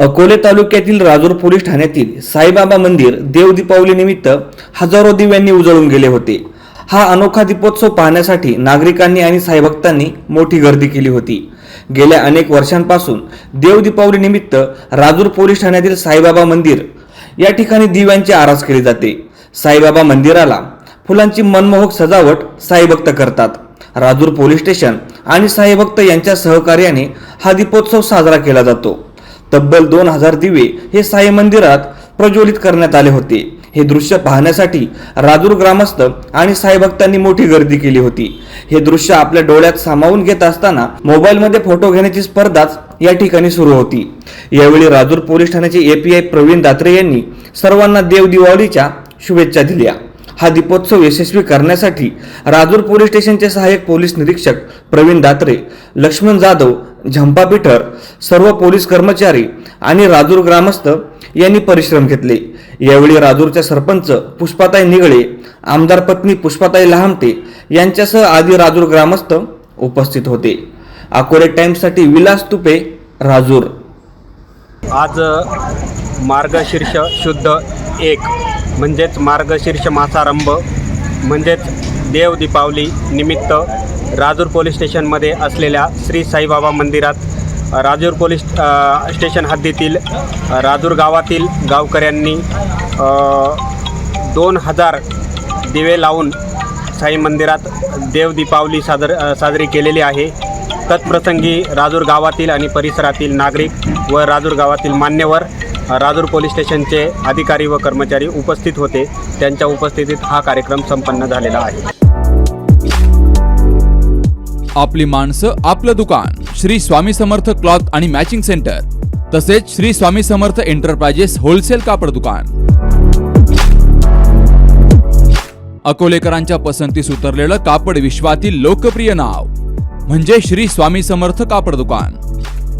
अकोले तालुक्यातील राजूर पोलीस ठाण्यातील साईबाबा मंदिर देव हजारो दिव्यांनी उजळून गेले होते. हा अनोखा दीपोत्सव पाहण्यासाठी नागरिकांनी आणि साईभक्तांनी मोठी गर्दी केली होती. गेल्या अनेक वर्षांपासून देव निमित्त राजूर पोलीस ठाण्यातील साईबाबा मंदिर या ठिकाणी दिव्यांची आरास केली जाते. साईबाबा मंदिराला फुलांची मनमोहक सजावट साईभक्त करतात. राजूर पोलीस स्टेशन आणि साईभक्त यांच्या सहकार्याने हा दीपोत्सव साजरा केला जातो. तब्बल दोन हजार दिवे हे साई मंदिरात प्रज्वलित करण्यात आले होते. हे दृश्य पाहण्यासाठी राजूर ग्रामस्थ आणि साईभक्तांनी मोठी गर्दी केली होती. हे दृश्य आपल्या डोळ्यात सामावून घेत असताना मोबाईलमध्ये फोटो घेण्याची स्पर्धाच या ठिकाणी सुरू होती. यावेळी राजूर पोलीस ठाण्याचे एपीआय प्रवीण दात्रे यांनी सर्वांना देव दिवाळीच्या शुभेच्छा दिल्या. हा दीपोत्सव यशस्वी करण्यासाठी राजूर पोलीस स्टेशनचे सहाय्यक पोलीस निरीक्षक प्रवीण दात्रे लक्ष्मण जाधव झंपा पिठर सर्व पोलीस कर्मचारी आणि राजूर ग्रामस्थ यांनी परिश्रम घेतले. यावेळी राजूरच्या सरपंच पुष्पाताई निगळे आमदार पत्नी पुष्पाताई लहामटे यांच्यासह आदी राजूर ग्रामस्थ उपस्थित होते. अकोले टाइम्ससाठी विलास तुपे राजूर. आज मार्गशीर्ष शुद्ध एक. म्हणजेच मार्गशीर्ष मासारंभ म्हणजेच देव दीपावली निमित्त राजूर पोलीस स्टेशनमध्ये असलेल्या श्री साईबाबा मंदिरात राजूर पोलीस स्टेशन हद्दीतील राजूर गावातील गावकऱ्यांनी दोन हजार दिवे लावून साई मंदिरात देव दीपावली सादर साजरी केलेली आहे. तत्प्रसंगी राजूर गावातील आणि परिसरातील नागरिक व राजूर गावातील मान्यवर राजूर पोलीस स्टेशनचे अधिकारी व कर्मचारी उपस्थित होते. त्यांच्या उपस्थितीत हा कार्यक्रम संपन्न झालेला आहे. आपली माणसं आपलं दुकान. श्री स्वामी समर्थ क्लॉथ आणि मॅचिंग सेंटर. तसेच श्री स्वामी समर्थ एंटरप्राइजेस होलसेल कापड दुकान. अकोलेकरांच्या पसंतीस उतरलेलं कापड विश्वातील लोकप्रिय नाव. म्हणजे श्री स्वामी समर्थ कापड दुकान.